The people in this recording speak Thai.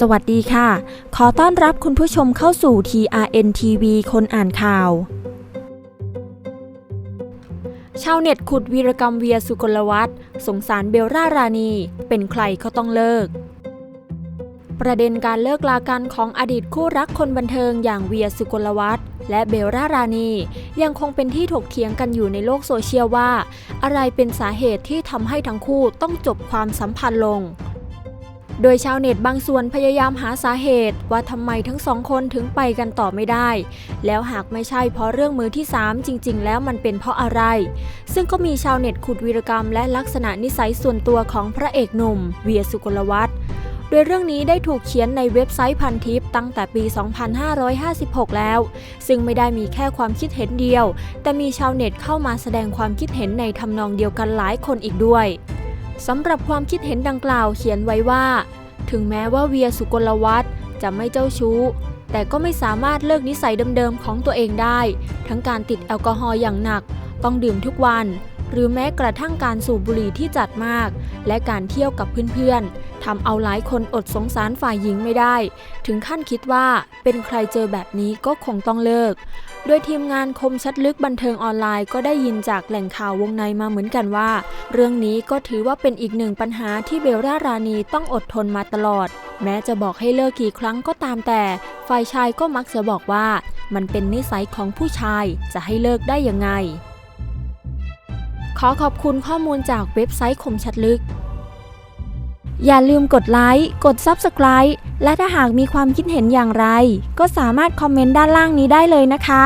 สวัสดีค่ะ ขอต้อนรับคุณผู้ชมเข้าสู่ TRN TV คนอ่านข่าว ชาวเน็ตขุดวีรกรรมเวียสุกลวัฒน์สงสารเบลล่ารานี เป็นใครก็ต้องเลิก ประเด็นการเลิกลากันของอดีตคู่รักคนบันเทิงอย่างเวียสุกลวัฒน์และเบลล่ารานียังคงเป็นที่ถกเถียงกันอยู่ในโลกโซเชียลว่า อะไรเป็นสาเหตุที่ทำให้ทั้งคู่ต้องจบความสัมพันธ์ลง โดยชาวเน็ตบางส่วนพยายามหาสาเหตุว่าทำไมทั้งสองคนถึงไปกันต่อไม่ได้ แล้วหากไม่ใช่เพราะเรื่องมือที่ 3 จริง ๆ แล้วมันเป็นเพราะอะไร ซึ่งก็มีชาวเน็ตขุดวีรกรรมและลักษณะนิสัยส่วนตัวของพระเอกหนุ่ม เวียสุกลวัฒน์โดยเรื่องนี้ได้ถูกเขียนในเว็บไซต์พันทิปตั้งแต่ปี 2556 แล้ว ซึ่งไม่ได้มีแค่ความคิดเห็นเดียว แต่มีชาวเน็ตเข้ามาแสดงความคิดเห็นในทำนองเดียวกันหลายคนอีกด้วย สำหรับความคิดเห็นดังกล่าวเขียนไว้ว่า ถึงแม้ว่าเวียสุกลวัฒน์จะไม่เจ้าชู้ แต่ก็ไม่สามารถเลิกนิสัยเดิมๆของตัวเองได้ ทั้งการติดแอลกอฮอล์อย่างหนัก ต้องดื่มทุกวัน หรือแม้กระทั่งการสูบบุหรี่ที่จัดมาก และการเที่ยวกับเพื่อนๆทำเอาหลายคนอดสงสารฝ่ายหญิงไม่ได้ ถึงขั้นคิดว่าเป็นใครเจอแบบนี้ก็คงต้องเลิก โดยทีมงานคมชัดลึกบันเทิงออนไลน์ก็ได้ยินจากแหล่งข่าววงในมาเหมือนกันว่า เรื่องนี้ก็ถือว่าเป็นอีกหนึ่งปัญหาที่เบลล่ารานีต้องอดทนมาตลอด แม้จะบอกให้เลิกกี่ครั้งก็ตามแต่ ฝ่ายชายก็มักจะบอกว่า มันเป็นนิสัยของผู้ชายจะให้เลิกได้ยังไง ขอขอบคุณข้อมูลจากเว็บไซต์คมชัดลึก อย่าลืมกดไลค์ กด Subscribe และถ้าหากมีความคิดเห็นอย่างไร ก็สามารถคอมเมนต์ด้านล่างนี้ได้เลยนะคะ